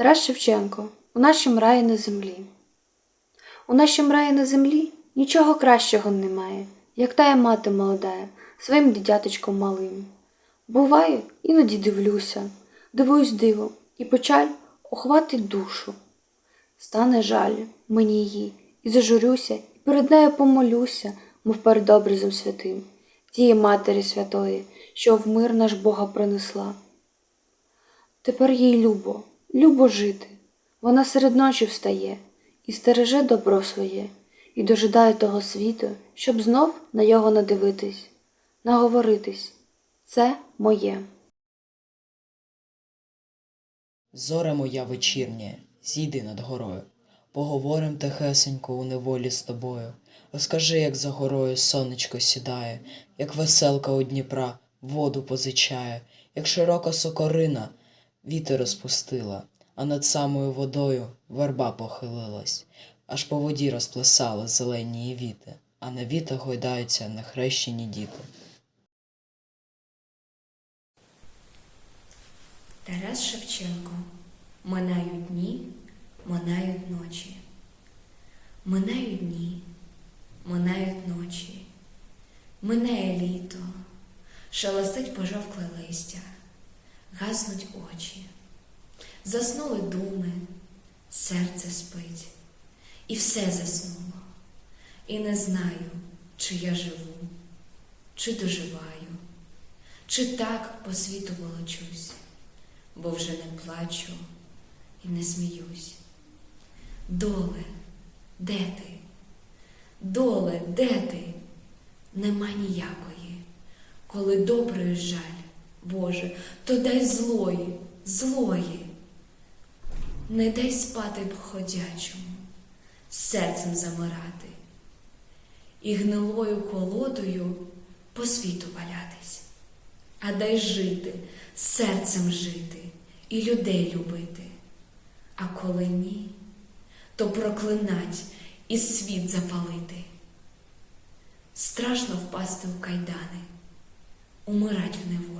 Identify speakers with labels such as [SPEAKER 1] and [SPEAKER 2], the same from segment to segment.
[SPEAKER 1] Тарас Шевченко у нашім раї на землі. У нашім раї на землі нічого кращого немає, як тая мати молодая своїм дитяточком малим. Буває, іноді дивлюся, дивуюсь дивом, і печаль охватить душу. Стане жаль мені її, і зажурюся, і перед нею помолюся, мов перед образом святим, тієї Матері Святої, що в мир наш Бога принесла. Тепер їй любо, любо жити. Вона серед ночі встає і стереже добро своє, і дожидає того світу, щоб знов на його надивитись, наговоритись. Це моє.
[SPEAKER 2] Зоре моя вечірня, зійди над горою, поговорим тихесенько у неволі з тобою. Розкажи, як за горою сонечко сідає, як веселка у Дніпра воду позичає, як широка сокорина вітер розпустила, а над самою водою верба похилилась, аж по воді розплясали зелені віти, а на вітах гойдаються нехрещені діти.
[SPEAKER 3] Тарас Шевченко. Минають дні, минають ночі. Минають дні, минають ночі. Минає літо, шелестить пожовкле листя, гаснуть очі. Заснули думи, серце спить, і все заснуло. І не знаю, чи я живу, чи доживаю, чи так по світу волочусь бо вже не плачу і не сміюсь. Доле, де ти? Доле, де ти? Нема ніякої. Коли доброї жаль, Боже, то дай злої, злої. Не дай спати б ходячому, серцем замирати і гнилою колодою по світу валятись а дай жити, серцем жити і людей любити. А коли ні, то проклинать і світ запалити. Страшно впасти в кайдани, умирать в неволі,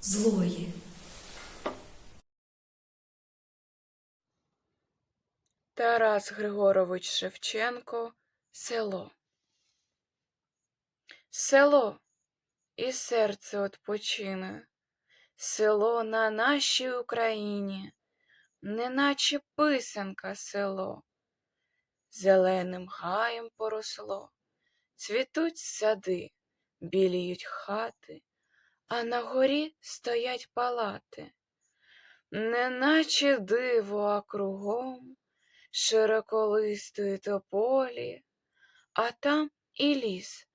[SPEAKER 3] злої.
[SPEAKER 4] Тарас Григорович Шевченко Село. Село і серце odpoчине. Село на нашій Україні, неначе писанка село. Зеленим гаєм поросло, цвітуть сади, біліють хати, а на горі стоять палати. Неначе диво, а кругом широколистої тополі, а там і ліс,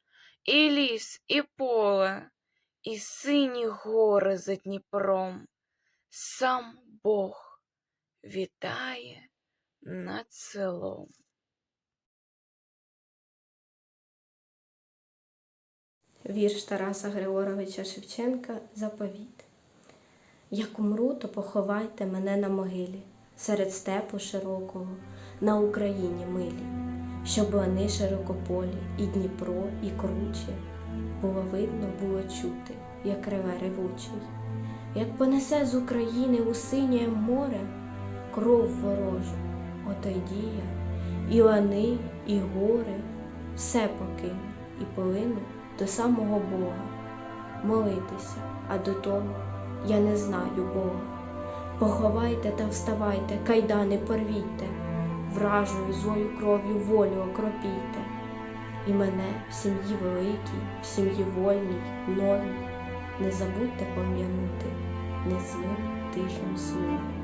[SPEAKER 4] і ліс, і поле, і сині гори за Дніпром. Сам Бог вітає над селом.
[SPEAKER 5] Вірш Тараса Григоровича Шевченка Заповіт. Як умру, то поховайте мене на могилі, серед степу широкого, на Україні милі, щоб вони широкополі, і Дніпро, і круче, було видно, було чути, як реве ревучий, як понесе з України у синє море кров ворожу, отойді я, і лани, і гори, все покину і полину до самого Бога, молитися, а до того я не знаю Бога. Поховайте та вставайте, кайдани порвійте, вражою злою кров'ю волю окропійте. І мене в сім'ї великій, в сім'ї вольній, новій, не забудьте пом'янути незлим тихим словом.